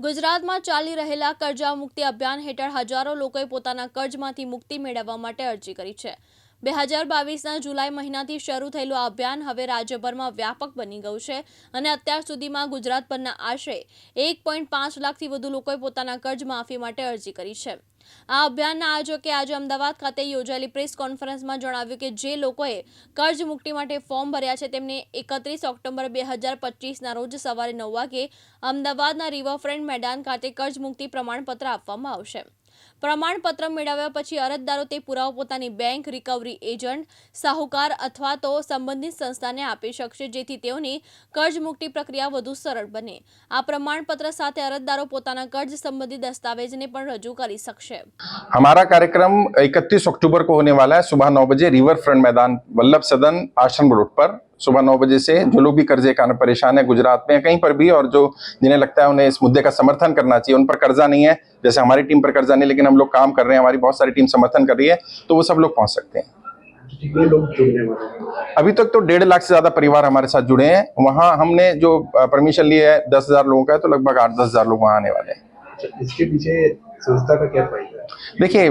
ગુજરાતમાં ચાલી રહેલા કર્જા મુક્તિ અભિયાન હેઠળ હજારો લોકોએ પોતાના કર્જમાંથી મુક્તિ મેળવવા માટે અરજી કરી છે. બે હજાર બાવીસના જુલાઈ મહિનાથી શરૂ થયેલું આ અભિયાન હવે રાજ્યભરમાં વ્યાપક બની ગયું છે અને અત્યાર સુધીમાં ગુજરાત પરના આશરે એક પોઈન્ટ પાંચ લાખથી વધુ લોકોએ પોતાના કર્જ માફી માટે અરજી કરી છે. આ અભિયાનના આયોજકે આજે અમદાવાદ ખાતે યોજાયેલી પ્રેસ કોન્ફરન્સમાં જણાવ્યું કે જે લોકોએ કર્જ મુક્તિ માટે ફોર્મ ભર્યા છે તેમને એકત્રીસ ઓક્ટોબર બે હજાર પચીસના રોજ સવારે નવ વાગે અમદાવાદના રિવરફ્રન્ટ મેદાન ખાતે કર્જ મુક્તિ પ્રમાણપત્ર આપવામાં આવશે. પ્રમાણપત્ર મેળવ્યા પછી અરજદારો તે પુરાવો પોતાની બેંક રિકવરી એજન્ટ સાહુકાર અથવા તો સંબંધિત સંસ્થાને આપી શકશે જેથી તેઓની કર્જ મુક્તિ પ્રક્રિયા વધુ સરળ બને આ પ્રમાણપત્ર સાથે અરજદારો પોતાના કર્જ સંબંધિત દસ્તાવેજને પણ રજૂ કરી શકશે हमारा कार्यक्रम 31 अक्टूबर को होने वाला है सुबह नौ बजे रिवर फ्रंट मैदान वल्लभ सदन आश्रम रोड पर सुबह नौ बजे से जो लोग भी कर्जे के कारण परेशान है गुजरात में कहीं पर भी और जो जिन्हें लगता है उन्हें इस मुद्दे का समर्थन करना चाहिए उन पर कर्जा नहीं है। जैसे हमारी टीम पर कर्जा नहीं लेकिन हम लोग काम कर रहे हैं हमारी बहुत सारी टीम समर्थन कर रही है तो वो सब लोग पहुँच सकते हैं। अभी तक तो डेढ़ लाख से ज़्यादा परिवार हमारे साथ जुड़े हैं। वहाँ हमने जो परमिशन लिया है दस हज़ार लोगों का है तो लगभग आठ दस हज़ार लोग वहाँ आने वाले हैं। अच्छा, इसके पीछे संस्था का क्या फ़ायदा है? देखिए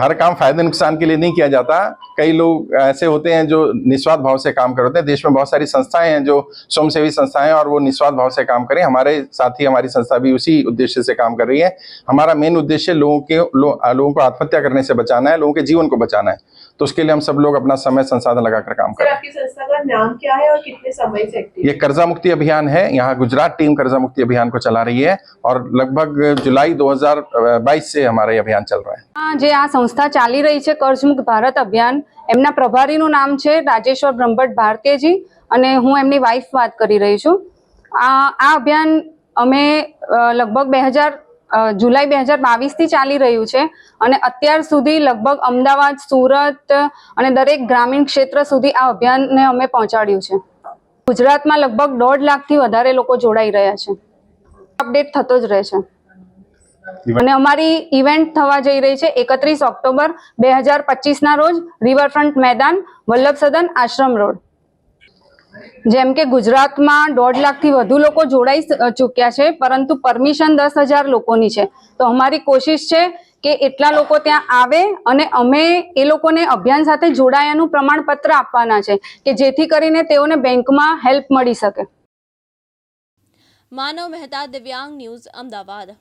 हर काम फ़ायदे नुकसान के लिए नहीं किया जाता। कई लोग ऐसे होते हैं जो निस्वार्थ भाव से काम करते हैं। देश में बहुत सारी संस्थाएँ हैं जो स्वयंसेवी संस्थाएँ हैं और वो निस्वार्थ भाव से काम करें। हमारे साथ ही हमारी संस्था भी उसी उद्देश्य से काम कर रही है। हमारा मेन उद्देश्य लोगों के लो, लोगों को आत्महत्या करने से बचाना है लोगों के जीवन को बचाना है। तो उसके लिए हम सब लोग अपना समय संसाधन लगाकर काम कर। रहे हैं आपकी संस्था का नाम क्या है और कितने समय से ये कर्जा मुक्ति अभियान है। यहाँ गुजरात टीम कर्जा मुक्ति अभियान को चला रही है और लगभग जुलाई 2022 से हमारा ये अभियान चल रहा है આ જે આ સંસ્થા ચાલી રહી છે કર્જમુક્ત ભારત અભિયાન એમના પ્રભારીનું નામ છે રાજેશ્વર બ્રહ્મભટ્ટ ભારતીયજી અને હું એમની વાઇફ વાત કરી રહી છું આ આ અભિયાન અમે અ, લગભગ બે હજાર જુલાઈ બે હજાર બાવીસથી ચાલી રહ્યું છે અને અત્યાર સુધી લગભગ અમદાવાદ સુરત અને દરેક ગ્રામીણ ક્ષેત્ર સુધી આ અભિયાનને અમે પહોંચાડ્યું છે ગુજરાતમાં લગભગ દોઢ લાખથી વધારે લોકો જોડાઈ રહ્યા છે અપડેટ થતો જ રહે છે અને અમારી ઇવેન્ટ થવા જઈ રહી છે એકત્રીસ ઓક્ટોબર બે હજાર પચીસના રોજ રિવરફ્રન્ટ મેદાન વલ્લભ સદન આશ્રમ રોડ. જેમ કે ગુજરાતમાં દોઢ લાખથી વધુ લોકો જોડાઈ ચૂક્યા છે પરંતુ પરમિશન દસ હજાર લોકોની છે. તો અમારી કોશિશ છે કે એટલા લોકો ત્યાં આવે અને અમે એ લોકોને અભિયાન સાથે જોડાયાનું પ્રમાણપત્ર આપવાના છે કે જેથી કરીને તેઓને બેંકમાં હેલ્પ મળી શકે. માનવ મહેતા દિવ્યાંગ ન્યૂઝ અમદાવાદ.